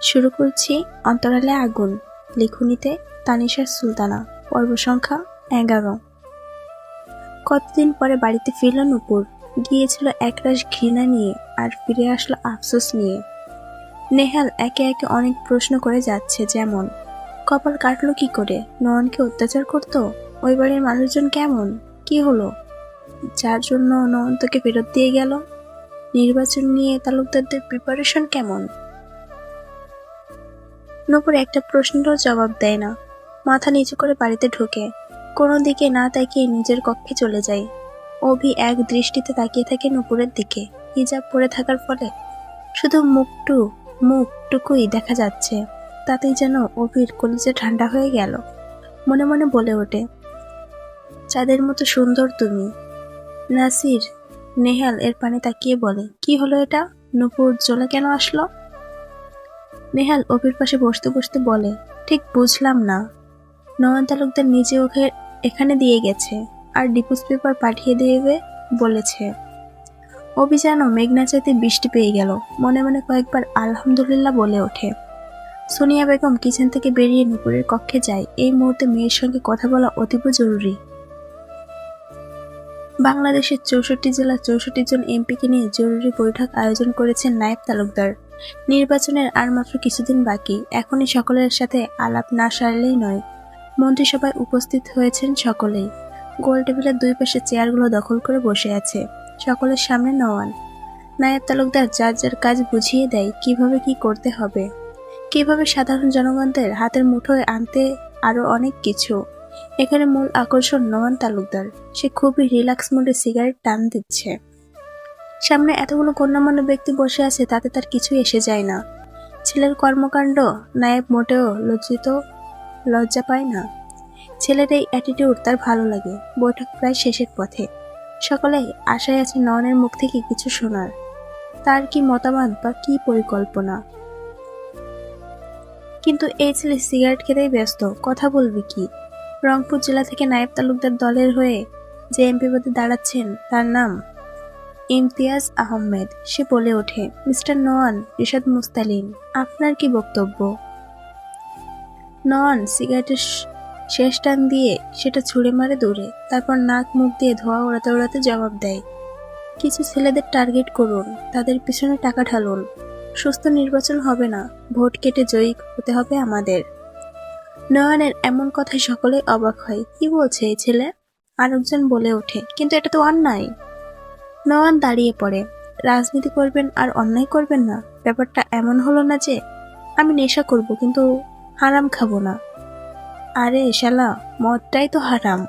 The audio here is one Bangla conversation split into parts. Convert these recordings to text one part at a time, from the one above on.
শুরু করছি অন্তরালে আগুন, লিখুনিতে তানিশার সুলতানা, পর্ব সংখ্যা এগারো। কতদিন পরে বাড়িতে ফিরল নুপুর? গিয়েছিল একরাশ ঘৃণা নিয়ে আর ফিরে আসলো আফসোস নিয়ে। নেহাল একে একে অনেক প্রশ্ন করে যাচ্ছে যেমন, কপাল কাটলো কি করে? নয়নকে অত্যাচার করতো? ওই বাড়ির মানুষজন কেমন? কি হলো? যার জন্য নয়ন তোকে ফেরত দিয়ে গেল? নির্বাচন নিয়ে তালুকদারদের প্রিপারেশন কেমন? নূপুর একটা প্রশ্নেরও জবাব দেয় না। মাথা নিচু করে বাড়িতে ঢোকে। কোনো দিকে না তাকিয়ে নিজের কক্ষে চলে যায়। অভি এক দৃষ্টিতে তাকিয়ে থাকে নূপুরের দিকে। হিজাব পরে থাকার ফলে শুধু মুখটু, মুখটুকুই দেখা যাচ্ছে। তাতেই যেন অভির কলিজে ঠান্ডা হয়ে গেল। মনে মনে বলে ওঠে, চাঁদের মতো সুন্দর তুমি। নাসির নেহাল এর পানে তাকিয়ে বলে, কি হলো এটা? নূপুর জ্বলে কেন আসলো? নেহাল অভির পাশে বসতে বসতে বলে, ঠিক বুঝলাম না। নয়ন তালুকদার নিজে ওকে এখানে দিয়ে গেছে আর ডিপোজ পেপার পাঠিয়ে দেবে বলেছে। অভি যেন মেঘনা চাইতে বৃষ্টি পেয়ে গেল। মনে মনে কয়েকবার আলহামদুলিল্লাহ বলে ওঠে। সোনিয়া বেগম কিচেন থেকে বেরিয়ে নুপুরের কক্ষে যায়। এই মুহূর্তে মেয়ের সঙ্গে কথা বলা অতীব জরুরি। বাংলাদেশের চৌষট্টি জেলার চৌষট্টি জন এমপিকে নিয়ে জরুরি বৈঠক আয়োজন করেছেন নায়েব তালুকদার। নির্বাচনের আর মাত্র কিছুদিন বাকি, এখনই সকলের সাথে আলাপ না সারলেই নয়। মন্ত্রিসভায় উপস্থিত হয়েছেন সকলেই। গোল টেবিলের দুই পাশে চেয়ারগুলো দখল করে বসে আছে সকলের সামনে নওয়ান। নায়েব তালুকদার যার যার কাজ বুঝিয়ে দেয় কীভাবে কি করতে হবে। কীভাবে সাধারণ জনগণদের হাতের মুঠোয় আনতে আরও অনেক কিছু। এখানে মূল আকর্ষণ নওয়ান তালুকদার। সে খুবই রিল্যাক্স মোডে সিগারেট টান দিচ্ছে। সামনে এতগুলো গণ্যমান্য ব্যক্তি বসে আছে, তাতে তার কিছুই এসে যায় না। ছেলের কর্মকাণ্ড নায়েব মোটেও লজ্জিত, লজ্জা পায় না। ছেলের এই অ্যাটিটিউড তার ভালো লাগে। বৈঠক প্রায় শেষের পথে। সকলেই আশায় আছে নয়নের মুখ থেকে কিছু শোনার। তার কি মতামত বা কি পরিকল্পনা? কিন্তু এই ছেলে সিগারেট খেতেই ব্যস্ত, কথা বলবে কি? রংপুর জেলা থেকে নায়েব তালুকদার দলের হয়ে যে এমপি পদে দাঁড়াচ্ছেন, তার নাম ইমতিয়াজ আহমেদ, সে বলে ওঠে, মিস্টার নোয়ান রিশাদ মুস্তালিম, আপনার কি বক্তব্য? নন সিগারেটের শেষ টান দিয়ে সেটা ছুঁড়ে মারে দূরে তারপর নাক মুখ দিয়ে ধোয়া ওড়াতে ওড়াতে জবাব দেয়। কিছু ছেলেদের টার্গেট করুন, তাদের পিছনে টাকা ঢালুন। সুস্থ নির্বাচন হবে না, ভোট কেটে জয়ী হতে হবে আমাদের। নয়নের এমন কথায় সকলে অবাক হয়। কি বলছে এই ছেলে? আরেকজন বলে ওঠে, কিন্তু এটা তো অন্যায়। নয়ন দাঁড়িয়ে পড়ে। রাজনীতি করবেন আর অন্যায় করবেন না। ব্যাপারটা এমন হলো না যে, আমি নেশা করব কিন্তু হারাম খাব না। আরে শালা, মদটাই তো হারাম।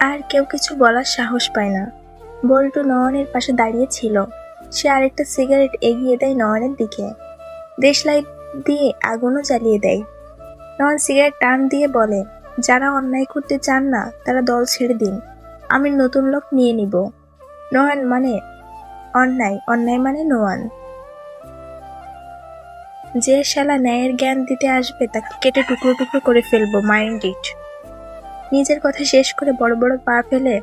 আর কেউ কিছু বলার সাহস পায় না। বল্টু নয়নের পাশে দাঁড়িয়ে ছিল। সে আরেকটা সিগারেট এগিয়ে দেয় নয়নের দিকে। দেশলাইট দিয়ে আগুনও জ্বালিয়ে দেয়। নয়ন সিগারেট টান দিয়ে বলে যারা অন্যায় করতে চান না, তারা দল ছেড়ে দিন। আমি নতুন লোক নিয়ে নিব। নোয়ান মানে অন্যায় অন্যায় মানে নোয়ান। যে শালা ন্যায়ের জ্ঞান দিতে আসবে, তাকে কেটে টুকরো টুকরো করে ফেলব মাইন্ড ইট নিজের কথা শেষ করে বড় বড় পা ফেলে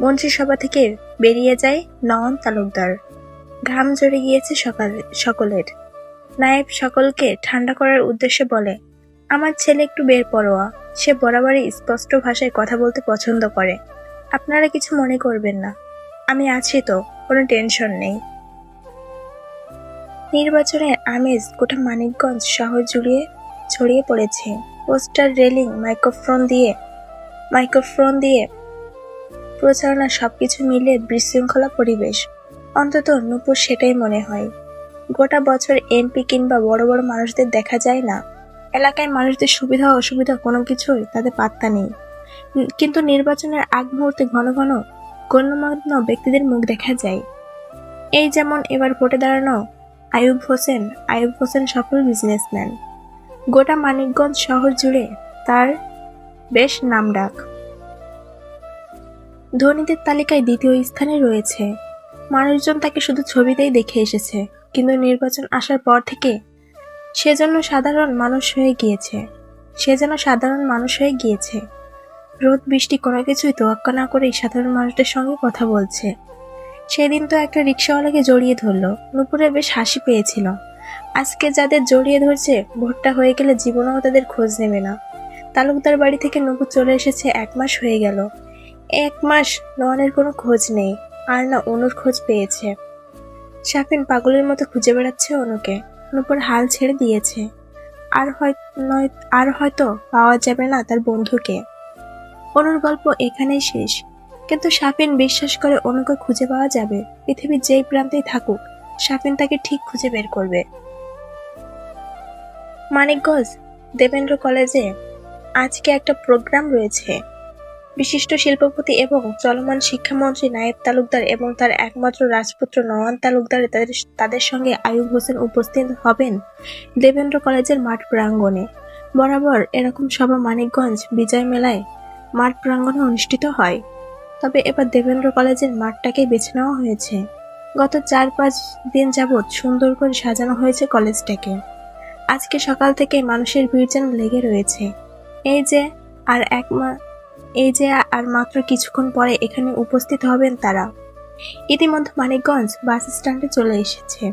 মন্ত্রিসভা থেকে বেরিয়ে যায় নয়ন তালুকদার। ঘাম ঝরে গিয়েছে সকাল, সকলের। নায়েব সকলকে ঠান্ডা করার উদ্দেশ্যে বলে, আমার ছেলে একটু বের পরোয়া। সে বরাবরই স্পষ্ট ভাষায় কথা বলতে পছন্দ করে। আপনারা কিছু মনে করবেন না। আমি আছি তো, কোনো টেনশন নেই। নির্বাচনের আমেজ গোটা মানিকগঞ্জ শহর জুড়িয়ে ছড়িয়ে পড়েছে। পোস্টার রেলিং, মাইক্রোফোন দিয়ে মাইক্রোফোন দিয়ে। প্রচারণা সবকিছু মিলে বিশৃঙ্খলা পরিবেশ। অন্তত নূপুর সেটাই মনে হয়। গোটা বছর এমপি কিংবা বড় বড় মানুষদের দেখা যায় না। এলাকায় মানুষদের সুবিধা অসুবিধা কোনো কিছুই তাদের পাত্তা নেই। কিন্তু নির্বাচনের আগ মুহূর্তে ঘন ঘন গণ্যমান্য ব্যক্তিদের মুখ দেখা যায়। এই যেমন এবার ভোটে দাঁড়ানো আয়ুব হোসেন আয়ুব হোসেন সফল বিজনেসম্যান গোটা মানিকগঞ্জ শহর জুড়ে তার বেশ নামডাক। ধনীদের তালিকায় দ্বিতীয় স্থানে রয়েছে। মানুষজন তাকে শুধু ছবিতেই দেখে এসেছে, কিন্তু নির্বাচন আসার পর থেকে সেজন্য সাধারণ মানুষ হয়ে গিয়েছে। সে যেন সাধারণ মানুষ হয়ে গিয়েছে। রোদ, বৃষ্টি কোনো কিছুই তোয়াক্কা না করেই সাধারণ মানুষদের সঙ্গে কথা বলছে। সেদিন তো একটা রিক্সাওয়ালাকে জড়িয়ে ধরলো। নুপুরের বেশ হাসি পেয়েছিল। আজকে যাদের জড়িয়ে ধরছে ভোটটা হয়ে গেলে জীবনেও তাদের খোঁজ নেবে না। তালুকদার বাড়ি থেকে নুপুর চলে এসেছে এক মাস হয়ে গেল। এক মাস নয়নের কোনো খোঁজ নেই, আর না অনুর খোঁজ পেয়েছে। শাফিন পাগলের মতো খুঁজে বেড়াচ্ছে অনুকে। অনুপর হাল ছেড়ে দিয়েছে। আর হয় নয়, আর হয়তো পাওয়া যাবে না তার বন্ধুকে। অনুর গল্প এখানেই শেষ। কিন্তু সাফিন বিশ্বাস করে অনুকে খুঁজে পাওয়া যাবে। পৃথিবীর যেই প্রান্তেই থাকুক সাফিন তাকে ঠিক খুঁজে বের করবে। মানিকগঞ্জ, দেবেন্দ্র কলেজে আজকে একটা প্রোগ্রাম রয়েছে। বিশিষ্ট শিল্পপতি এবং চলমান শিক্ষামন্ত্রী নায়েব তালুকদার এবং তার একমাত্র রাজপুত্র নওয়ান তালুকদার তাদের তাদের সঙ্গে আয়ুব হোসেন উপস্থিত হবেন দেবেন্দ্র কলেজের মাঠ প্রাঙ্গণে। বরাবর এরকম সভা মানিকগঞ্জ বিজয় মেলায় মাঠ প্রাঙ্গণে অনুষ্ঠিত হয়। তবে এবার দেবেন্দ্র কলেজের মাঠটাকেই বেছে নেওয়া হয়েছে। গত চার পাঁচ দিন যাবৎ সুন্দর করে সাজানো হয়েছে কলেজটাকে। আজকে সকাল থেকে মানুষের ভিড় যেন লেগে রয়েছে। এই যে আর এক মা এই যে আর মাত্র কিছুক্ষণ পরে এখানে উপস্থিত হবেন তারা। ইতিমধ্যে মানিকগঞ্জ বাস স্ট্যান্ডে চলে এসেছে।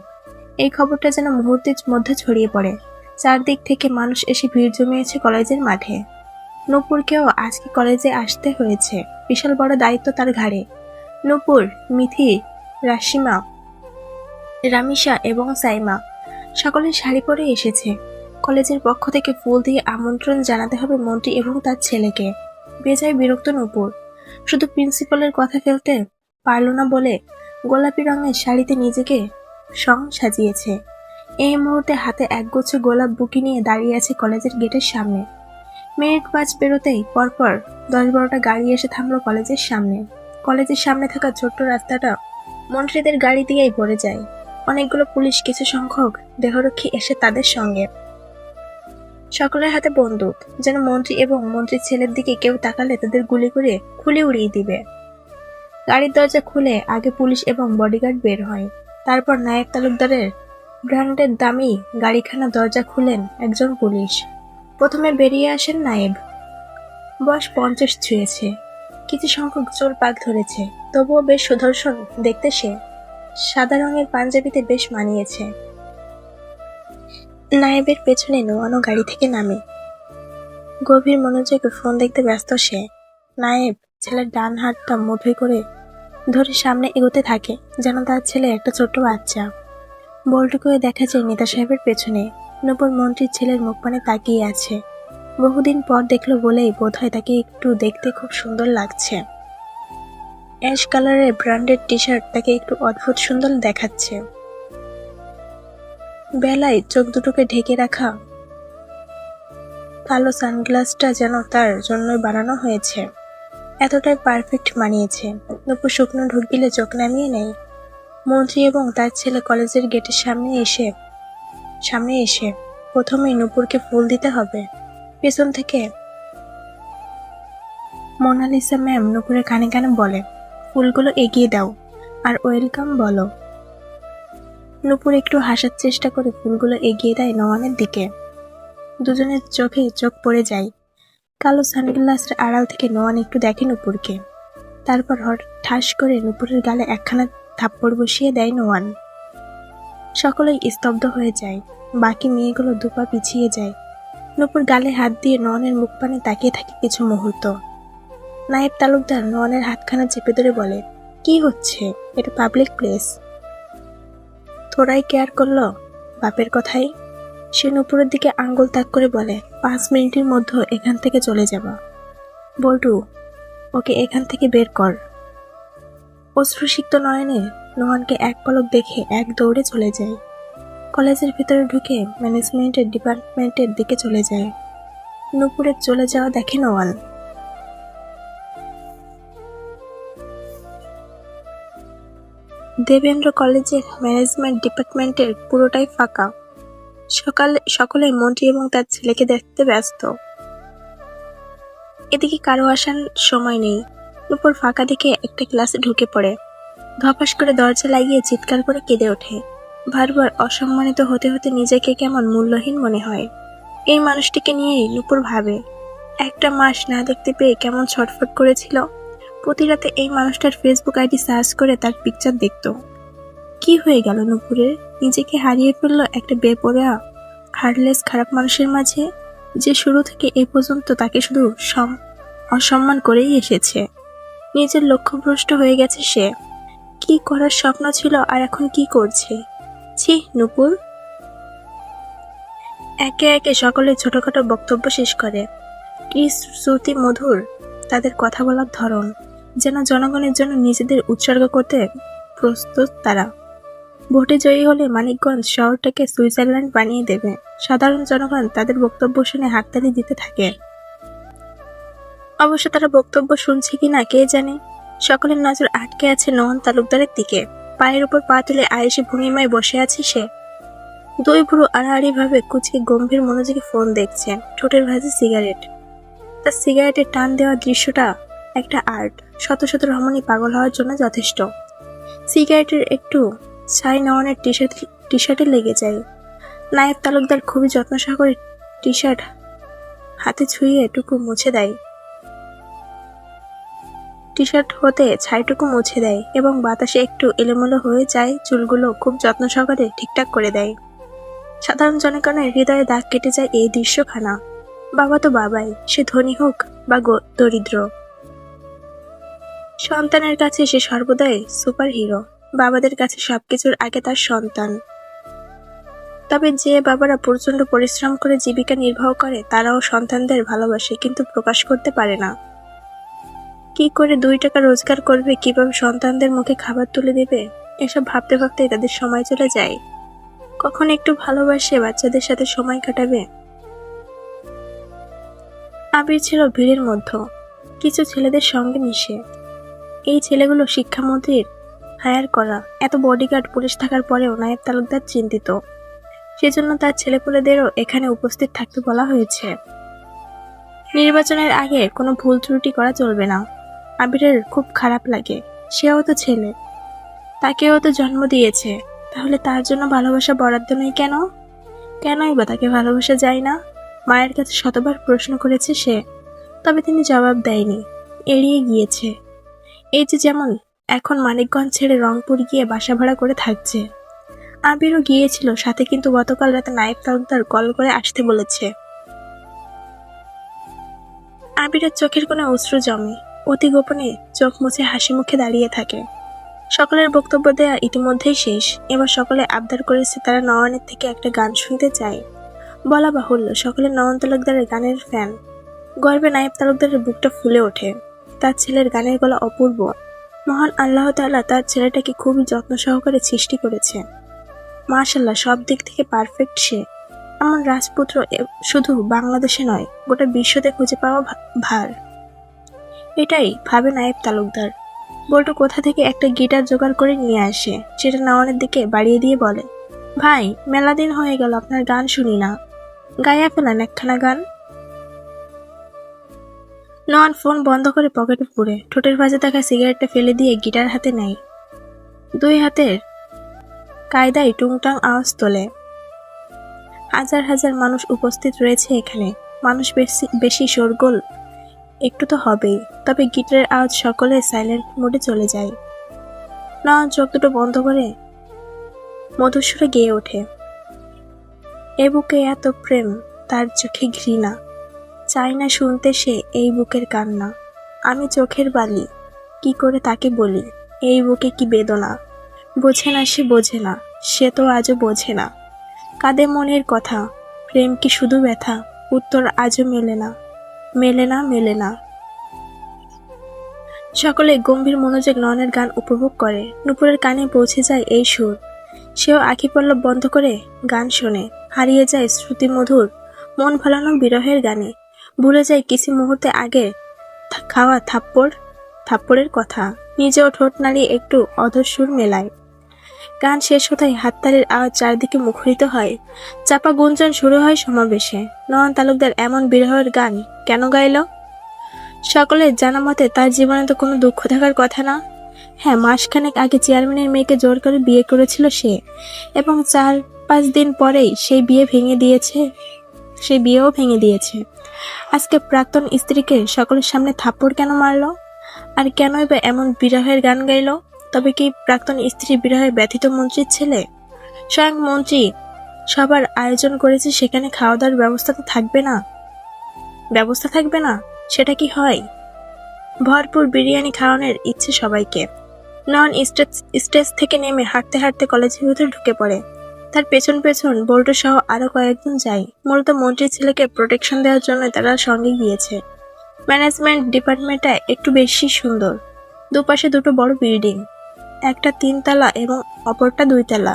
এই খবরটা যেন মুহূর্তের মধ্যে ছড়িয়ে পড়ে। চারদিক থেকে মানুষ এসে ভিড় জমিয়েছে কলেজের মাঠে। নূপুরকেও আজকে কলেজে আসতে হয়েছে। বিশাল বড় দায়িত্ব তার ঘাড়ে। নূপুর, মিথি, রাশিমা রামিসা এবং সাইমা সকলে শাড়ি পরে এসেছে। কলেজের পক্ষ থেকে ফুল দিয়ে আমন্ত্রণ জানাতে হবে মন্ত্রী এবং তার ছেলেকে। বেজায় বিরক্ত নূপুর শুধু প্রিন্সিপালের কথা ফেলতে পারল না বলে গোলাপি রঙের শাড়িতে নিজেকে সং সাজিয়েছে। এই মুহূর্তে হাতে একগুচ্ছ গোলাপ বুকি নিয়ে দাঁড়িয়ে আছে কলেজের গেটের সামনে। মিনিট পাঁচ বেরোতেই পরপর দশ বারোটা গাড়ি এসে থামলো কলেজের সামনে। কলেজের সামনে থাকা ছোট্ট রাস্তাটা মন্ত্রীদের গাড়ি দিয়েই ভরে যায়। অনেকগুলো পুলিশ কিছু সংখ্যক দেহরক্ষী এসে তাদের সঙ্গে সকলের হাতে বন্দুক, যেন মন্ত্রী এবং মন্ত্রীর ছেলের দিকে কেউ তাকালে তাদের গুলি করে খুলে উড়িয়ে দিবে। গাড়ির দরজা খুলে আগে পুলিশ এবং বডিগার্ড বের হয়। তারপর নায়ক তালুকদারের ব্র্যান্ডের দামি গাড়িখানা দরজা খুলেন একজন পুলিশ। প্রথমে বেরিয়ে আসেন নায়েব। বয়স পঞ্চাশ ছুঁয়েছে। কিছু সংখ্যক চোর পাক ধরেছে। তবুও বেশ সুদর্শন দেখতে সে। সাদা রঙের পাঞ্জাবিতে বেশ মানিয়েছে। নায়েবের পেছনে নোয়ানো গাড়ি থেকে নামে। গভীর মনোযোগে ফোন দেখতে ব্যস্ত সে। নায়েব ছেলের ডান হাতটা মুঠোই করে ধরে সামনে এগোতে থাকে, যেন তার ছেলে একটা ছোট্ট বাচ্চা। বল্টু দেখা যায় নেতা সাহেবের পেছনে। নূপুর মন্ত্রীর ছেলের মুখপানে তাকিয়ে আছে। বহুদিন পর দেখল বলেই বোধহয় তাকে একটু দেখতে খুব সুন্দর লাগছে। অ্যাশ কালারের ব্র্যান্ডেড টি শার্ট তাকে একটু অদ্ভুত সুন্দর দেখাচ্ছে। বেলায় চোখ দুটোকে ঢেকে রাখা কালো সানগ্লাসটা যেন তার জন্যই বানানো হয়েছে। এতটাই পারফেক্ট মানিয়েছে। নূপুর শুকনো ঢুক চোখ নামিয়ে নেয়। মন্ত্রী এবং তার ছেলে কলেজের গেটের সামনে এসে সামনে এসে প্রথমেই নূপুরকে ফুল দিতে হবে। পেছন থেকে মোনালিসা ম্যাম নূপুরের কানে কানে বলে, ফুলগুলো এগিয়ে দাও, আর ওয়েলকাম বলো। নূপুর একটু হাসার চেষ্টা করে ফুলগুলো এগিয়ে দেয় নওয়ানের দিকে। দুজনের চোখে চোখ পড়ে যায়। কালো সানগ্লাসের আড়াল থেকে নোয়ান একটু দেখে নূপুরকে। তারপর ঠাস করে নূপুরের গালে একখানা থাপ্পড় বসিয়ে দেয় নোয়ান সকলেই স্তব্ধ হয়ে যায়। বাকি মেয়েগুলো দুপা পিছিয়ে যায়। নূপুর গালে হাত দিয়ে নয়নের মুখপানে তাকিয়ে থাকে কিছু মুহূর্ত। নায়েব তালুকদার নয়নের হাতখানা চেপে ধরে বলে, কি হচ্ছে? এটা পাবলিক প্লেস তোরাই কেয়ার করল? বাপের কথাই। সে নূপুরের দিকে আঙ্গুল তাক করে বলে, পাঁচ মিনিটের মধ্যে এখান থেকে চলে যাবা। বল্টু, ওকে এখান থেকে বের কর। অশ্রুসিক্ত নয়নে নোহানকে এক পলক দেখে এক দৌড়ে চলে যায়। কলেজের ভিতরে ঢুকে ম্যানেজমেন্টের ডিপার্টমেন্টের দিকে চলে যায়। নূপুরের চলে যাওয়া দেখে নোয়ান দেবেন্দ্র কলেজের ম্যানেজমেন্ট ডিপার্টমেন্টের পুরোটাই ফাঁকা। সকালে সকলেই মন্ত্রী এবং তার ছেলেকে দেখতে ব্যস্ত। এদিকে কারও আসার সময় নেই। উপর ফাঁকা দেখে একটা ক্লাসে ঢুকে পড়ে। ধপাস করে দরজা লাগিয়ে চিৎকার করে কেঁদে ওঠে। বারবার অসম্মানিত হতে হতে নিজেকে কেমন মূল্যহীন মনে হয়। এই মানুষটিকে নিয়েই নুপুর ভাবে। একটা মাস না দেখতে পেয়ে কেমন ছটফট করেছিল? প্রতি রাতে এই মানুষটার ফেসবুক আইডি সার্চ করে তার পিকচার দেখতো। কি হয়ে গেল নুপুরের নিজেকে হারিয়ে ফেলল একটা বেপরোয়া হার্টলেস খারাপ মানুষের মাঝে, যে শুরু থেকে এ পর্যন্ত তাকে শুধু সম অসম্মান করেই এসেছে। নিজের লক্ষ্যভ্রষ্ট হয়ে গেছে সে। কি করার স্বপ্ন ছিল আর এখন কি করছে? ছি, নুপুর। একে একে সকলে ছোটখাটো বক্তব্য শেষ করে। কি শ্রুতি মধুর, তাদের কথা বলার ধরন। যেন জনগণের জন্য নিজেদের উৎসর্গ করতে প্রস্তুত তারা। ভোটে জয়ী হলে মানিকগঞ্জ শহরটাকে সুইজারল্যান্ড বানিয়ে দেবে। সাধারণ জনগণ তাদের বক্তব্য শুনে হাততালি দিতে থাকে। অবশ্য তারা বক্তব্য শুনছে কিনা কে জানে? সকলের নজর আটকে আছে নয়ন তালুকদারের দিকে। পায়ের উপর পা তুলে আয়েসে ভঙ্গিমায় বসে আছে সে। দুই ভুরু আড়াআড়ি ভাবে কুচকে গম্ভীর মনোযোগে ফোন দেখছে। ঠোঁটের ভাজে সিগারেট। তার সিগারেটের টান দেওয়ার দৃশ্যটা একটা আর্ট। শত শত রমণী পাগল হওয়ার জন্য যথেষ্ট। সিগারেটের একটু ছাই নয়নের টি শার্ট টি শার্টে লেগে যায়। নায়েব তালুকদার খুবই যত্ন সহকারে টি শার্ট হাতে ছুঁয়ে টুকু মুছে দেয়। টি শার্ট হতে ছাইটুকু মুছে দেয় এবং বাতাসে একটু এলোমেলো হয়ে যায়, চুলগুলো খুব যত্ন সহকারে ঠিকঠাক করে দেয়। সাধারণ জনগণের হৃদয়ে দাগ কেটে যায় এই দৃশ্যখানা। বাবা তো বাবাই, সে ধনী হোক বা দরিদ্র। সন্তানের কাছে সে সর্বদাই সুপার হিরো বাবাদের কাছে সবকিছুর আগে তার সন্তান। তবে যে বাবারা প্রচণ্ড পরিশ্রম করে জীবিকা নির্বাহ করে, তারাও সন্তানদের ভালোবাসে, কিন্তু প্রকাশ করতে পারে না। কি করে দুই টাকা রোজগার করবে, কীভাবে সন্তানদের মুখে খাবার তুলে দেবে, এসব ভাবতে ভাবতে তাদের সময় চলে যায়। কখন একটু ভালোবাসে, বাচ্চাদের সাথে সময় কাটাবে? আবির ছিল ভিড়ের মধ্যে। কিছু ছেলেদের সঙ্গে মিশে। এই ছেলেগুলো শিক্ষামন্ত্রীর হায়ার করা। এত বডিগার্ড পুলিশ থাকার পরেও নায়েব তালুকদার চিন্তিত। সেজন্য তার ছেলেপুলেদেরও এখানে উপস্থিত থাকতে বলা হয়েছে। নির্বাচনের আগে কোনো ভুল ত্রুটি করা চলবে না। আবিরের খুব খারাপ লাগে। সেও তো ছেলে। তাকেও তো জন্ম দিয়েছে। তাহলে তার জন্য ভালোবাসা বরাদ্দ নেই কেন? কেনই বা তাকে ভালোবাসা যায় না? মায়ের কাছে শতবার প্রশ্ন করেছে সে। তবে তিনি জবাব দেয়নি। এড়িয়ে গিয়েছে। এই যে যেমন এখন মানিকগঞ্জ ছেড়ে রংপুর গিয়ে বাসা ভাড়া করে থাকছে। আবিরও গিয়েছিল, সাথে কিন্তু গতকাল রাতে নায়েব তালুকদার কল করে আসতে বলেছে। আবিরের চোখের কোণে অশ্রু জমে, অতি গোপনে চোখ মুছে হাসি মুখে দাঁড়িয়ে থাকে। সকলের বক্তব্য দেয়া ইতিমধ্যেই শেষ। এবার সকলে আবদার করেছে তারা নয়নের থেকে একটা গান শুনতে চায়। বলা বাহুল্য, সকলে নয়ন তালুকদারের গানের ফ্যান। গর্বে নায়েব তালুকদারের বুকটা ফুলে ওঠে। তার ছেলের গানের গলা অপূর্ব। মহান আল্লাহ তাআলা তার ছেলেটাকে খুবই যত্ন সহকারে সৃষ্টি করেছে মাশাল্লাহ সব দিক থেকে পারফেক্ট সে। এমন রাজপুত্র শুধু বাংলাদেশে নয়, গোটা বিশ্বতে খুঁজে পাওয়া ভার। এটাই ভাবে নায়েব তালুকদার। বল্টু কোথা থেকে একটা গিটার জোগাড় করে নিয়ে আসে, সেটা নাওয়ানের দিকে বাড়িয়ে দিয়ে বলে, ভাই, মেলা দিন হয়ে গেল, আপনার গান শুনি না। গায়া ফেলান একখানা গান? নন, ফোন বন্ধ করে পকেটে পুরে ঠোঁটের ভাজে থাকা সিগারেটটা ফেলে দিয়ে গিটার হাতে নেয়। দুই হাতের কায়দায় টুংটাং আওয়াজ তোলে। হাজার হাজার মানুষ উপস্থিত রয়েছে এখানে। মানুষ বেশি বেশি শোরগোল একটু তো হবেই, তবে গিটারের আওয়াজ সকলে সাইলেন্ট মোডে চলে যায়। নন চোখ দুটো বন্ধ করে মধুস্বরে গেয়ে ওঠে। এ বুকে এত প্রেম, তার চোখে ঘৃণা। চাই না শুনতে সে এই বুকের কান্না। আমি চোখের বালি, কি করে তাকে বলি? এই বুকে কি বেদনা? বোঝে না সে বোঝে না, সে তো আজও বোঝে না। কাঁদে মনের কথা, প্রেম কি শুধু ব্যথা? উত্তর আজও মেলে না মেলে না মেলে না। সকলে গম্ভীর মনোযোগ নয়নের গান উপভোগ করে। নুপুরের কানে পৌঁছে যায় এই সুর। সেও আখি পল্লব বন্ধ করে গান শোনে, হারিয়ে যায় শ্রুতি মধুর মন ভালানো বিরহের গানে। ভুলে যায় কিছু মুহূর্তে আগে খাওয়া থাপ্পড়, থাপ্পড়ের কথা। নিজেও ঠোঁট নাড়িয়ে একটু অধর সুর মেলায়। গান শেষ হতেই হাততালির আওয়াজ চারদিকে মুখরিত হয়। চাপা গুঞ্জন শুরু হয় সমাবেশে। নয়ন তালুকদার এমন বিরহের গান কেন গাইল? সকলের জানা মতে তার জীবনে তো কোনো দুঃখ থাকার কথা না। হ্যাঁ মাসখানেক আগে চেয়ারম্যানের মেয়েকে জোর করে বিয়ে করেছিল সে এবং চার পাঁচ দিন পরেই সেই বিয়ে ভেঙে দিয়েছে সেই বিয়েও ভেঙে দিয়েছে। আজকে প্রাক্তন স্ত্রীকে সকলের সামনে থাপ্পড় কেন মারলো? আর কেনই বা এমন বিরহের গান গাইল? তবে কি প্রাক্তন স্ত্রী বিরহে ব্যথিত মন্ত্রীর ছেলে? স্বয়ং মন্ত্রী, সবার আয়োজন করেছে সেখানে খাওয়া দাওয়ার ব্যবস্থা তো থাকবে না। ব্যবস্থা থাকবে না? সেটা কি হয়? ভরপুর বিরিয়ানি খাওয়ানোর ইচ্ছে সবাইকে। নন স্টেজ স্টেজ থেকে নেমে হাঁটতে হাঁটতে কলেজের ভিতরে ঢুকে পড়ে। তার পেছন পেছন বল্টু সহ আরও কয়েকজন যায়। মূলত মন্ত্রীর ছেলেকে প্রোটেকশন দেওয়ার জন্য তারা সঙ্গে গিয়েছে। ম্যানেজমেন্ট ডিপার্টমেন্টটা একটু বেশি সুন্দর। দুপাশে দুটো বড় বিল্ডিং একটা তিনতলা এবং অপরটা দুইতলা।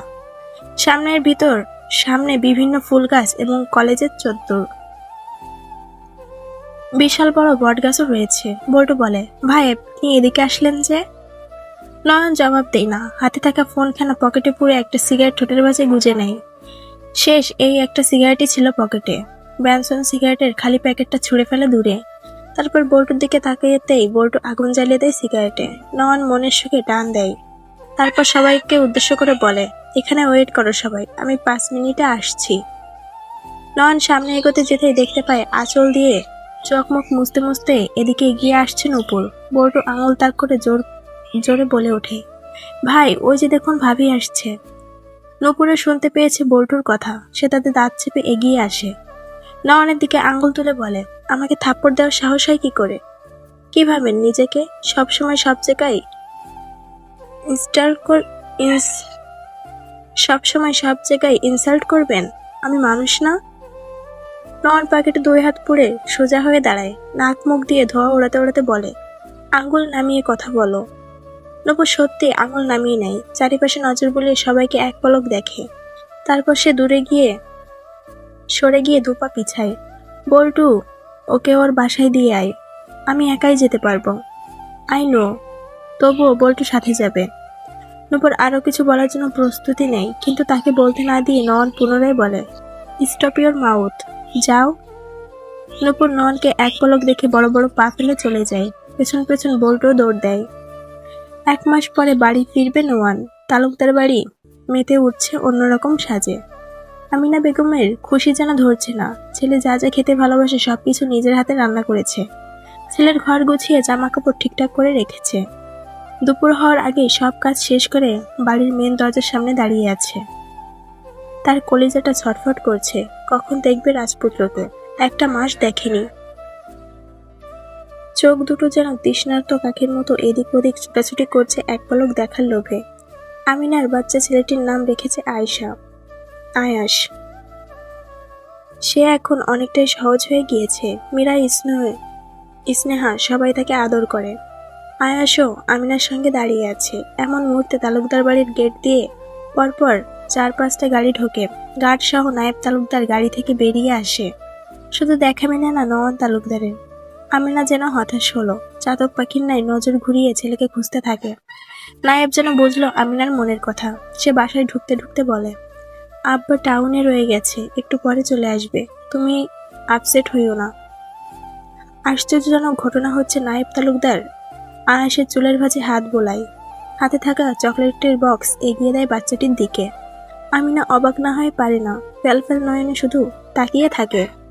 সামনের ভিতর, সামনে বিভিন্ন ফুল গাছ এবং কলেজের চত্বর। বিশাল বড় বট গাছও রয়েছে, বল্টু বলে। ভাই, আপনি এদিকে আসলেন যে? নয়ন জবাব দেয় না। হাতে থাকা ফোন ফোনখানা পকেটে পুরে একটা সিগারেট ঠোঁটের মাঝে গুজে নেয়। শেষ, এই একটা সিগারেটই ছিল পকেটে। ব্যানসন সিগারেটের খালি প্যাকেটটা ছুঁড়ে ফেলে দূরে। তারপর বল্টুর দিকে তাকিয়েতেই বল্টু আগুন জ্বালিয়ে দেয় সিগারেটে। নয়ন মনের সুখে টান দেয়। তারপর সবাইকে উদ্দেশ্য করে বলে, এখানে ওয়েট করো সবাই, আমি পাঁচ মিনিটে আসছি। নয়ন সামনে এগোতে যেতেই দেখতে পায় আঁচল দিয়ে চোখ মুখ মুছতে মুছতে এদিকে এগিয়ে আসছে নূপুর বল্টু আঙুল তাক করে জোর জোরে বলে ওঠে ভাই, ওই যে দেখুন ভাবি আসছে। নূপুরে শুনতে পেয়েছে বল্টুর কথা, সে তাদের দাঁত চেপে এগিয়ে আসে। নয়নের দিকে আঙ্গুল তুলে বলে, আমাকে থাপ্পড় দেওয়ার সাহস হয় কি করে? কি ভাবেন, নিজেকে সবসময় সব জায়গায় ইনস্টাল কর, ইনস, সবসময় সব জায়গায় ইনসাল্ট করবেন? আমি মানুষ না? নয়ন প্যাকেটে দুই হাত পুড়ে সোজা হয়ে দাঁড়ায়, নাক মুখ দিয়ে ধোয়া ওড়াতে ওড়াতে বলে আঙ্গুল নামিয়ে কথা বলো। নবু সত্যি আঙুল নামিয়ে নেয়। চারিপাশে নজর বুলিয়ে সবাইকে এক পলক দেখে। তারপর সে দূরে গিয়ে সরে গিয়ে দুপা পিছায়। বল্টু, ওকে ওর বাসায় দিয়ে আয়। আমি একাই যেতে পারব। আই নো, তবুও বল্টু সাথে যাবে। নূপুর আরও কিছু বলার জন্য প্রস্তুতি নেই কিন্তু তাকে বলতে না দিয়ে নন পুনরায় বলে স্টপ ইওর মাউথ যাও। নূপুর ননকে এক পলক দেখে বড় বড় পা ফেলে চলে যায়। পেছন পেছন বল্টুও দৌড় দেয়। এক মাস পরে বাড়ি ফিরবে নোয়ান, তালুকদার বাড়ি। মেতে উঠছে অন্যরকম সাজে। আমিনা বেগমের খুশি যেন ধরছে না, ছেলে যা যা খেতে ভালোবাসে সব কিছু নিজের হাতে রান্না করেছে। ছেলের ঘর গুছিয়ে জামা কাপড় ঠিকঠাক করে রেখেছে। দুপুর হওয়ার আগে সব কাজ শেষ করে বাড়ির মেন দরজার সামনে দাঁড়িয়ে আছে। তার কলিজাটা ছটফট করছে, কখন দেখবে রাজপুত্রকে। একটা মাস দেখেনি। চোখ দুটো যেন তৃষ্ণার্ত কাকের মতো এদিক ওদিক ছোটাছুটি করছে এক পলক দেখার লোভে। আমিনার বাচ্চা ছেলেটির নাম রেখেছে আয়শা। আয়াস। সে এখন অনেকটাই সহজ হয়ে গিয়েছে। মীরা স্নেহ স্নেহা সবাই তাকে আদর করে। আয়াসও আমিনার সঙ্গে দাঁড়িয়ে আছে। এমন মুহূর্তে তালুকদার বাড়ির গেট দিয়ে পরপর চার পাঁচটা গাড়ি ঢোকে। গার্ড সহ নায়েব তালুকদার গাড়ি থেকে বেরিয়ে আসে। শুধু দেখা মেনে না নয়ন তালুকদারের। আমিনা যেন হতাশ হলো। চাতক পাখির নাই নজর ঘুরিয়ে ছেলেকে খুঁজতে থাকে। নায়েব যেন বুঝলো আমিনার মনের কথা। সে বাসায় ঢুকতে ঢুকতে বলে, আব্বা টাউনে রয়ে গেছে, একটু পরে চলে আসবে। তুমি আপসেট হইও না। আশ্চর্যজনক ঘটনা হচ্ছে নায়েব তালুকদার আয়াসের চুলের ভাঁজে হাত বোলায় হাতে থাকা চকলেটের বক্স এগিয়ে দেয় বাচ্চাটির দিকে। আমিনা অবাক না হয়ে পারে না। ফেলফেল নয়নে শুধু তাকিয়ে থাকে।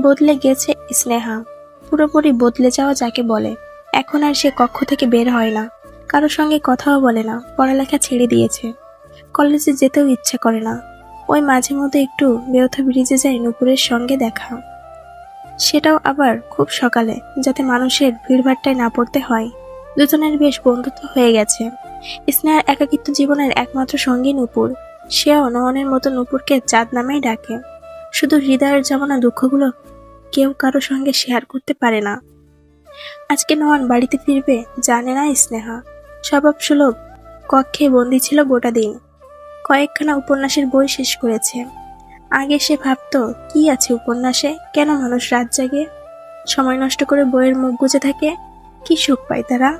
বদলে গেছে স্নেহা। পুরোপুরি বদলে যাওয়া যাকে বলে, এখন আর সে কক্ষ থেকে বের হয় না। কারোর সঙ্গে কথাও বলে না, পড়ালেখা ছেড়ে দিয়েছে। কলেজে যেতেও ইচ্ছা করে না। ওই মাঝে মধ্যে একটু বেওথা ব্রিজে যায় নুপুরের সঙ্গে দেখা। সেটাও আবার খুব সকালে, যাতে মানুষের ভিড়ভাট্টায় না পড়তে হয়। দুজনের বেশ বন্ধুত্ব হয়ে গেছে। স্নেহার একাকিত্ব জীবনের একমাত্র সঙ্গী নুপুর। সেও নয়নের মতো নুপুরকে চাঁদ নামেই ডাকে। শুধু হৃদয়ের জমানা দুঃখগুলো কেউ কারও সঙ্গে শেয়ার করতে পারে না। আজকে নয়ন বাড়িতে ফিরবে, জানে না স্নেহা। স্বভাব সুলভ, কক্ষে বন্দি ছিল গোটা দিন। কয়েকখানা উপন্যাসের বই শেষ করেছে। আগে সে ভাবতো, কি আছে উপন্যাসে? কেন মানুষ রাত জাগে? সময় নষ্ট করে বইয়ের মুখ গুজে থাকে, কি সুখ পায় তারা?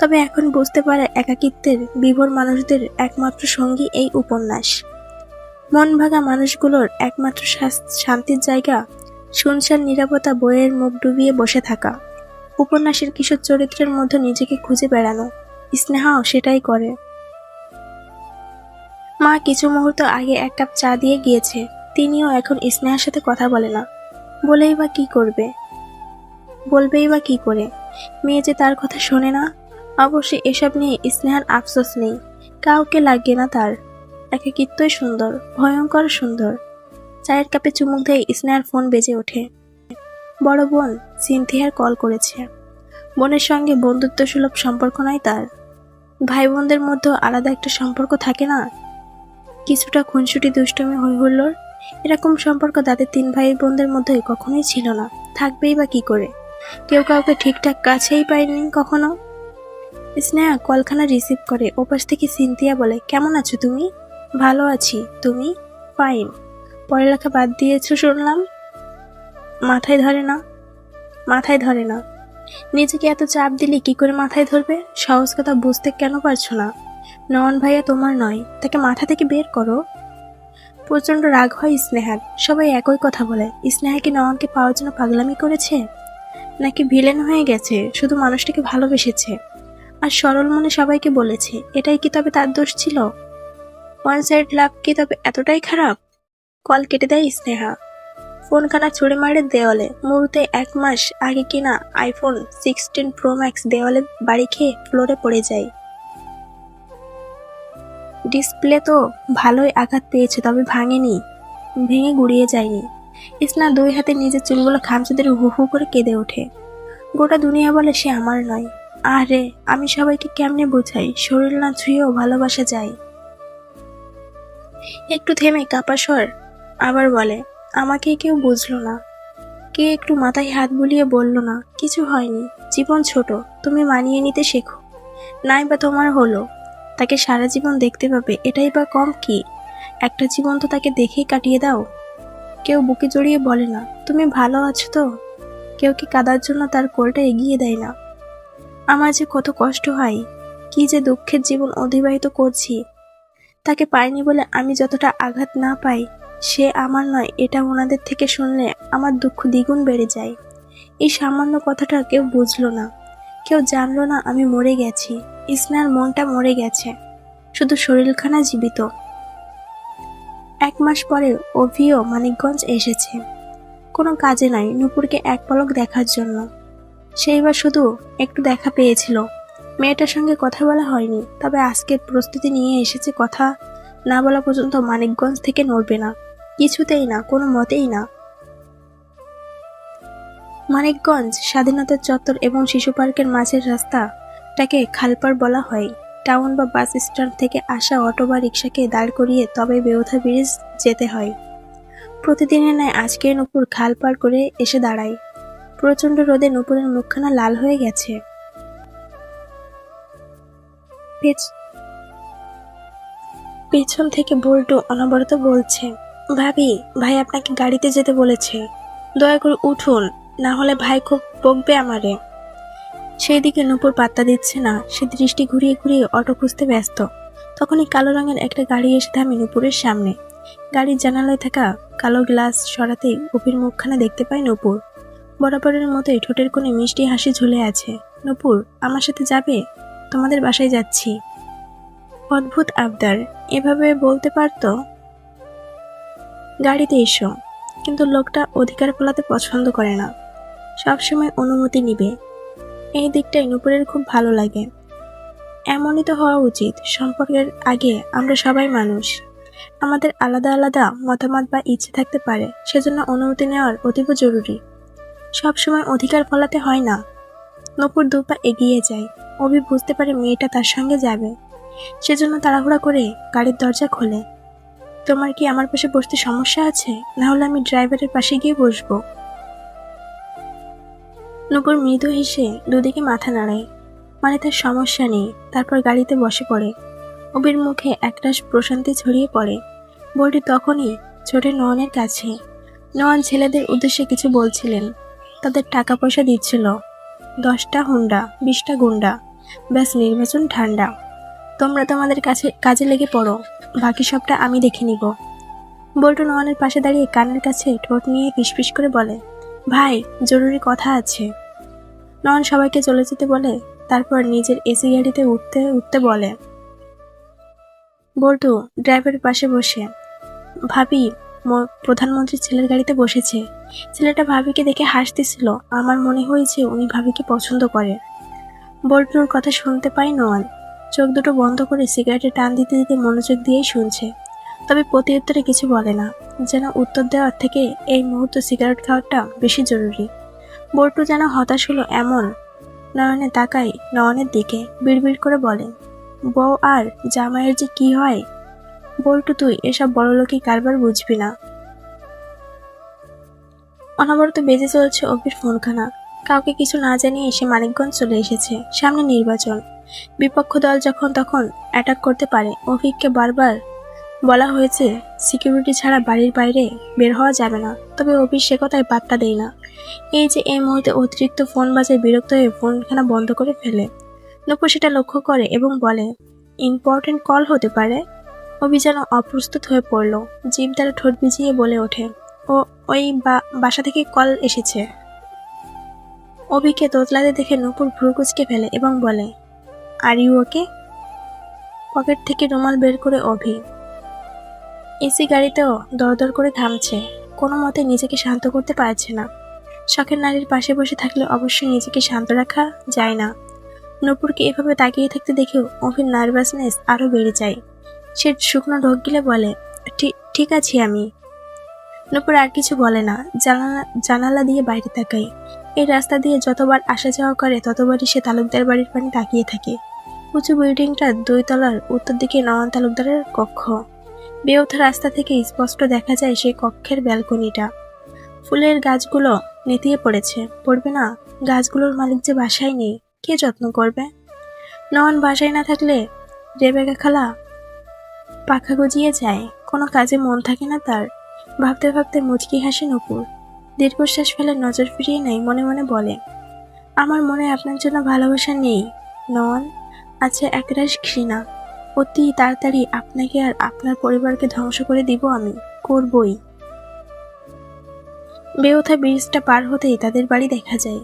তবে এখন বুঝতে পারে একাকিত্বের বিভোর মানুষদের একমাত্র সঙ্গী এই উপন্যাস। মন ভাঙা মানুষগুলোর একমাত্র শান্তির জায়গা শুনশান নিরাপত্তা বইয়ের মুখ ডুবিয়ে বসে থাকা। উপন্যাসের কিশোর চরিত্রের মধ্যে নিজেকে খুঁজে বেড়ানো। স্নেহাও সেটাই করে। মা কিছু মুহূর্ত আগে এক কাপ চা দিয়ে গিয়েছে। তিনিও এখন স্নেহার সাথে কথা বলে না। বলেই বা কি করবে? বলবেই বা কি করে? মেয়ে যে তার কথা শোনে না? অবশ্যই এসব নিয়ে স্নেহার আফসোস নেই। কাউকে লাগে না তার। একাকিত্বই সুন্দর, ভয়ঙ্কর সুন্দর। চায়ের কাপে চুমুক দিয়ে স্নেহার ফোন বেজে ওঠে। বড় বোন, সিনথিয়ার কল করেছে। বোনের সঙ্গে বন্ধুত্ব সুলভ সম্পর্ক নয় তার। ভাই বোনদের মধ্যে আলাদা একটা সম্পর্ক থাকে না? কিছুটা খুনসুটি দুষ্টমি হই হুল্লোড় এরকম সম্পর্ক তাদের তিন ভাই বোনদের মধ্যে কখনোই ছিল না। থাকবেই বা কি করে? কেউ কাউকে ঠিকঠাক কাছেই পায়নি কখনো? স্নেহা কলখানা রিসিভ করে, ওপাশ থেকে সিনথিয়া বলে, কেমন আছো তুমি? ভালো আছি, তুমি? ফাইন পড়ালেখা বাদ দিয়েছ শুনলাম। মাথায় ধরে না। মাথায় ধরে না। নিজেকে এত চাপ দিলে কি করে মাথায় ধরবে? সহজ কথা বুঝতে কেন পারছ না? নয়ন ভাইয়া তোমার নয়, তাকে মাথা থেকে বের করো। প্রচণ্ড রাগ হয় স্নেহার, সবাই একই কথা বলে। স্নেহা কি নয়নকে পাওয়ার জন্য পাগলামি করেছে? নাকি ভিলেন হয়ে গেছে, শুধু মানুষটাকে ভালোবেসেছে? আর সরল মনে সবাইকে বলেছে, এটাই কি তবে তার দোষ ছিল? ওয়ান সাইড লাভ কি তবে এতটাই খারাপ? কল কেটে দেয় স্নেহা। ফোনখানা ছুড়ে মারে দেওয়ালে। মুহূর্তে এক মাস আগে কিনা আইফোন সিক্সটিন প্রো ম্যাক্স দেওয়ালে বাড়ি খেয়ে ফ্লোরে পড়ে যায়। ডিসপ্লে তো ভালোই আঘাত পেয়েছে, তবে ভাঙেনি। ভেঙে গুড়িয়ে যায়নি। ইসনা দুই হাতে নিজের চুলগুলো খামচেদের হু হু করে কেঁদে ওঠে। গোটা দুনিয়া বলে সে আমার নয়। আরে, আমি সবাইকে কেমনে বোঝাই? শরীর না ছুঁয়েও ভালোবাসা যায়। একটু থেমে কাপা স্বর আবার বলে, আমাকে কেউ বুঝলো না। কে একটু মাথায় হাত বুলিয়ে বলল না, কিছু হয়নি। জীবন ছোট, তুমি মানিয়ে নিতে শেখো। নাই বা তোমার হলো। তাকে সারা জীবন দেখতে পাবে, এটাই বা কম কি? একটা জীবন তো তাকে দেখেই কাটিয়ে দাও। কেউ বুকে জড়িয়ে বলে না, তুমি ভালো আছো তো? কেউ কি কাদার জন্য তার কোলটা এগিয়ে দেয় না। আমার যে কত কষ্ট হয়, কি যে দুঃখের জীবন অতিবাহিত করছি তাকে পাইনি বলে আমি যতটা আঘাত না পাই, সে আমার নয়, এটা ওনাদের থেকে শুনলে আমার দুঃখ দ্বিগুণ বেড়ে যায়। এই সামান্য কথাটা কেউ বুঝলো না। কেউ জানলো না আমি মরে গেছি। ইসনার মনটা মরে গেছে। শুধু শরীরখানা জীবিত। এক মাস পরে অভিও মানিকগঞ্জ এসেছে। কোনো কাজে নাই নুপুরকে এক পলক দেখার জন্য। সেইবার শুধু একটু দেখা পেয়েছিল। মেয়েটার সঙ্গে কথা বলা হয়নি, তবে আজকের প্রস্তুতি নিয়ে এসেছে কথা না বলা পর্যন্ত মানিকগঞ্জ থেকে নড়বে না। কিছুতেই না, কোনো মতেই না। মানিকগঞ্জ স্বাধীনতার চত্বর এবং শিশু পার্কের মাঝের রাস্তাটাকে খালপাড় বলা হয়। টাউন বা বাস স্ট্যান্ড থেকে আসা অটো বা রিক্সাকে দাঁড় করিয়ে তবে বেউথা ব্রিজ যেতে হয়। প্রতিদিনের ন্যায় আজকে নুপুর খাল পার করে এসে দাঁড়ায়। প্রচণ্ড রোদে নুপুরের মুখখানা লাল হয়ে গেছে। পেছন থেকে বল্টু অনবরত বলছে, ভাবি, ভাই আপনাকে গাড়িতে যেতে বলেছে। দয়া করে উঠুন, না হলে ভাই খুব বকবে আমারে। সেই দিকে নূপুর পাত্তা দিচ্ছে না, সে দৃষ্টি ঘুরিয়ে ঘুরিয়ে অটো খুঁজতে ব্যস্ত। তখনই কালো রঙের একটা গাড়ি এসে থামে নূপুরের সামনে। গাড়ির জানালায় থাকা কালো গ্লাস সরাতেই গভীর মুখখানা দেখতে পায় নূপুর। বরাবরের মতোই ঠোঁটের কোণে মিষ্টি হাসি ঝুলে আছে। নূপুর, আমার সাথে যাবে? তোমাদের বাসায় যাচ্ছি। অদ্ভুত আবদার, এভাবে বলতে পারতো? গাড়িতে এসো, কিন্তু লোকটা অধিকার ফলাতে পছন্দ করে না। সবসময় অনুমতি নিবে। এই দিকটাই নুপুরের খুব ভালো লাগে। এমনই তো হওয়া উচিত, সম্পর্কের আগে আমরা সবাই মানুষ। আমাদের আলাদা আলাদা মতামত বা ইচ্ছে থাকতে পারে, সেজন্য অনুমতি নেওয়ার অতীব জরুরি। সবসময় অধিকার ফলাতে হয় না। নপুর দুপা এগিয়ে যায়। অভি বুঝতে পারে মেয়েটা তার সঙ্গে যাবে। সেজন্য তাড়াহুড়া করে গাড়ির দরজা খোলে। তোমার কি আমার পাশে বসতে সমস্যা আছে? না হলে আমি ড্রাইভারের পাশে গিয়ে বসবো। নূপুর মৃদু হেসে দুদিকে মাথা নাড়ায়। মানে তার সমস্যা নেই, তারপর গাড়িতে বসে পড়ে। অবির মুখে একরাশ প্রশান্তি ছড়িয়ে পড়ে। বলটি তখনই ছোটে নয়নের কাছে। নয়ন ছেলেদের উদ্দেশ্যে কিছু বলছিলেন। তাদের টাকা পয়সা দিচ্ছিল। দশটা হুন্ডা, বিশটা গুন্ডা। ব্যাস, নির্বাচন ঠান্ডা। তোমরা তোমাদের কাছে কাজে লেগে পড়ো। বাকি সবটা আমি দেখে নিব। বল্টু নয়নের পাশে দাঁড়িয়ে কানের কাছে ঠোঁট নিয়ে ফিসফিস করে বলে, ভাই, জরুরি কথা আছে। নয়ন সবাইকে চলে যেতে বলে, তারপর নিজের এসি গাড়িতে উঠতে উঠতে বলে, বল্টু, ড্রাইভারের পাশে বসে। ভাবি প্রধানমন্ত্রী ছেলের গাড়িতে বসেছে। ছেলেটা ভাবিকে দেখে হাসতেছিল। আমার মনে হয়েছে উনি ভাবিকে পছন্দ করে। বল্টুর কথা শুনতে পাই নয় চোখ দুটো বন্ধ করে সিগারেটে টান দিতে দিতে মনোযোগ দিয়েই শুনছে। তবে প্রতি উত্তরে কিছু বলে না। যেন উত্তর দেওয়ার থেকে এই মুহূর্তে সিগারেট খাওয়াটা বেশি জরুরি। বল্টু যেন হতাশ হলো এমন। নয়নে তাকাই নয়নের দিকে, বিড়বিড় করে বলে, বউ আর জামাইয়ের যে কি হয়? বল্টু তুই, এসব বড়লোকি কারবার বুঝবি না। অনবরত বেজে চলছে অভির ফোনখানা। কাউকে কিছু না জানিয়ে সে মানিকগঞ্জ চলে এসেছে, সামনে নির্বাচন। বিপক্ষ দল যখন তখন অ্যাটাক করতে পারে, অভিককে বারবার বলা হয়েছে সিকিউরিটি ছাড়া বাড়ির বাইরে বের হওয়া যাবে না, তবে অভি সে কথায় পাত্তা দেয় না। এই যে এই মুহূর্তে অতিরিক্ত ফোন বাজায় বিরক্ত হয়ে ফোনখানা বন্ধ করে ফেলে। লোক সেটা লক্ষ্য করে এবং বলে ইম্পর্টেন্ট কল হতে পারে? অভি যেন অপ্রস্তুত হয়ে পড়ল। জিভ দ্বারা ঠোঁট ভিজিয়ে বলে ওঠে, ও, ওই বাসা থেকে কল এসেছে। অভিকে দোতলাতে দেখে নূপুর ভ্রুকুচকে ফেলে এবং বলে, আর ইউ ওকে? পকেট থেকে রুমাল বের করে অভি, এসি গাড়িতেও দরদর করে থামছে। কোনো মতে নিজেকে শান্ত করতে পারছে না। শখের নারীর পাশে বসে থাকলে অবশ্যই নিজেকে শান্ত রাখা যায় না। নূপুরকে এভাবে তাকিয়ে থাকতে দেখেও অভির নার্ভাসনেস আরও বেড়ে যায়। সে শুকনো ঢোক গিলে বলে, "ঠি- ঠিক আছি আমি। নূপুর আর কিছু বলে না। জানালা জানালা দিয়ে বাইরে তাকাই এই রাস্তা দিয়ে যতবার আসা যাওয়া করে, ততবারই সে তালুকদার বাড়ির পানে তাকিয়ে থাকে। উঁচু বিল্ডিংটার দুই তলার, উত্তর দিকে নওয়ান তালুকদারের কক্ষ। বেউথা রাস্তা থেকে স্পষ্ট দেখা যায় সেই কক্ষের ব্যালকনিটা। ফুলের গাছগুলো নেতিয়ে পড়েছে। পড়বে না? গাছগুলোর মালিক যে বাসায় নেই, কে যত্ন করবে? নওয়ান বাসায় না থাকলে রেবেকা খালা পাখা গজিয়ে যায়, কোনো কাজে মন থাকে না তার। ভাবতে ভাবতে মুচকি হাসে নপুর দীর্ঘশ্বাস ফেলে নজর ফিরিয়ে নেয়, মনে মনে বলে, আমার মনে আপনার জন্য ভালোবাসা নেই, নন। আছে একরাশ ঘৃণা। অতি তাড়াতাড়ি আপনাকে আর আপনার পরিবারকে ধ্বংস করে দিব আমি, করবই। বেউথা ব্রিজটা পার হতেই তাদের বাড়ি দেখা যায়।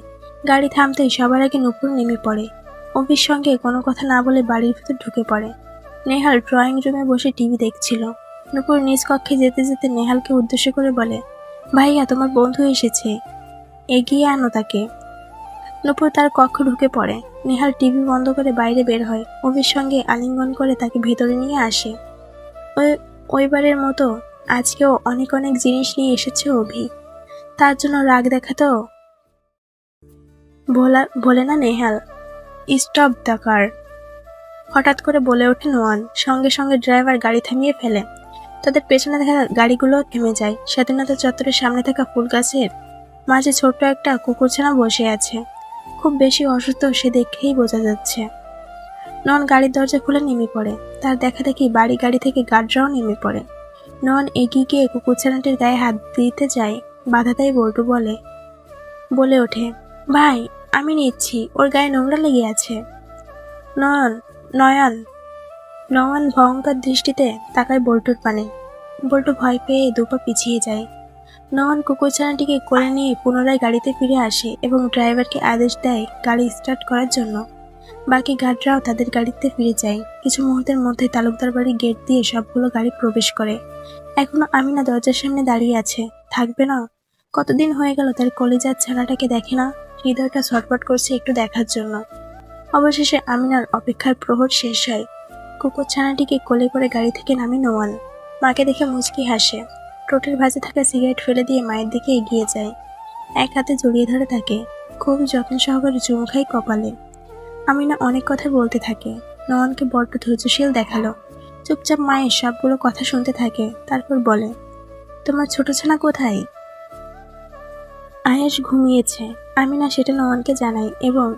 গাড়ি থামতেই সবার আগে নুপুর নেমে পড়ে। অভির সঙ্গে কোনো কথা না বলে বাড়ির ভিতর ঢুকে পড়ে। নেহাল ড্রয়িং রুমে বসে টিভি দেখছিল। নুপুর নিজ কক্ষে যেতে যেতে নেহালকে উদ্দেশ্য করে বলে, ভাইয়া, তোমার বন্ধু এসেছে। এগিয়ে আনো তাকে। নুপুর তার কক্ষ ঢুকে পড়ে। নেহাল টিভি বন্ধ করে বাইরে বের হয়। অভির সঙ্গে আলিঙ্গন করে তাকে ভেতরে নিয়ে আসে। ওই, ওইবারের মতো আজকেও অনেক অনেক জিনিস নিয়ে এসেছে অভি। তার জন্য রাগ দেখাতেও ভোলা, ভোলে না নেহাল? Stop the car. হঠাৎ করে বলে ওঠে নোয়ান, সঙ্গে সঙ্গে ড্রাইভার গাড়ি থামিয়ে ফেলে। তাদের পেছনে দেখা গাড়িগুলো থেমে যায়। স্বাধীনতা চত্বরের সামনে থাকা ফুল গাছের মাঝে ছোট্ট একটা কুকুরছানা বসে আছে। খুব বেশি অসুস্থ সে দেখেই বোঝা যাচ্ছে। নন গাড়ির দরজা খুলে নেমে পড়ে। তার দেখা দেখি বাড়ি গাড়ি থেকে গার্ডরাও নেমে পড়ে। নন এগিয়ে গিয়ে কুকুরছানাটির গায়ে হাত দিতে যায়। বাধা দেয় বল্টু বলে। বলে ওঠে, ভাই, আমি নিচ্ছি। ওর গায়ে নোংরা লেগে আছে। নয়ন নয়ন। নয়ন ভয়ঙ্কর দৃষ্টিতে তাকায় বল্টুর পানে। বল্টু ভয় পেয়ে দুপা পিছিয়ে যায়। নয়ন কুকুরছানাটিকে কোলে নিয়ে পুনরায় গাড়িতে ফিরে আসে এবং ড্রাইভারকে আদেশ দেয় গাড়ি স্টার্ট করার জন্য। বাকি গার্ডরাও তাদের গাড়িতে ফিরে যায়। কিছু মুহূর্তের মধ্যে তালুকদার বাড়ির গেট দিয়ে সবগুলো গাড়ি প্রবেশ করে। এখনও আমিনা দরজার সামনে দাঁড়িয়ে আছে। থাকবে না? কতদিন হয়ে গেল তার কলেজার ছানাটাকে দেখে না? হৃদয়টা ছটফট করছে একটু দেখার জন্য। অবশেষে আমিনার অপেক্ষার প্রহর শেষ হয়। কুকুর ছানাটিকে কোলে করে গাড়ি থেকে নামে নোয়ান। মাকে দেখে মুচকি হাসে। টোটের ভাজে থাকা সিগারেট ফেলে দিয়ে মায়ের দিকে এগিয়ে যায়। এক হাতে জড়িয়ে ধরে থাকে খুব যত্ন সহকারে চুম খাই কপালে। আমিনা অনেক কথা বলতে থাকে। নয়নকে বড্ড ধৈর্যশীল দেখাল। চুপচাপ মায়ের সবগুলো কথা শুনতে থাকে। তারপর বলে, তোমার ছোট ছানা কোথায়? আয়েশ ঘুমিয়েছে। আমিনা সেটা নয়নকে জানাই এবং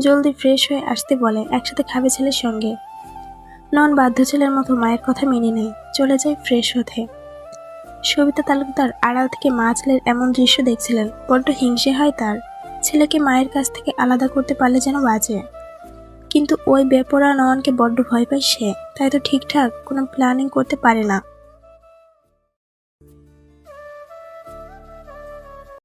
জলদি ফ্রেশ হয়ে আসতে বলে, একসাথে খাবে ছেলের সঙ্গে। নন বাধ্য ছেলের মতো মায়ের কথা মেনে নেয়, চলে যায় ফ্রেশ হতে। সবিতা তালুকদার আড়াল থেকে মা ছেলের এমন দৃশ্য দেখছিলেন, বড্ড হিংসে হয় তার। ছেলেকে মায়ের কাছ থেকে আলাদা করতে পারলে যেন বাজে কিন্তু ওই বেপরা নয়নকে বড্ড ভয় পায় সে, তাই তো ঠিকঠাক কোনো প্ল্যানিং করতে পারে না।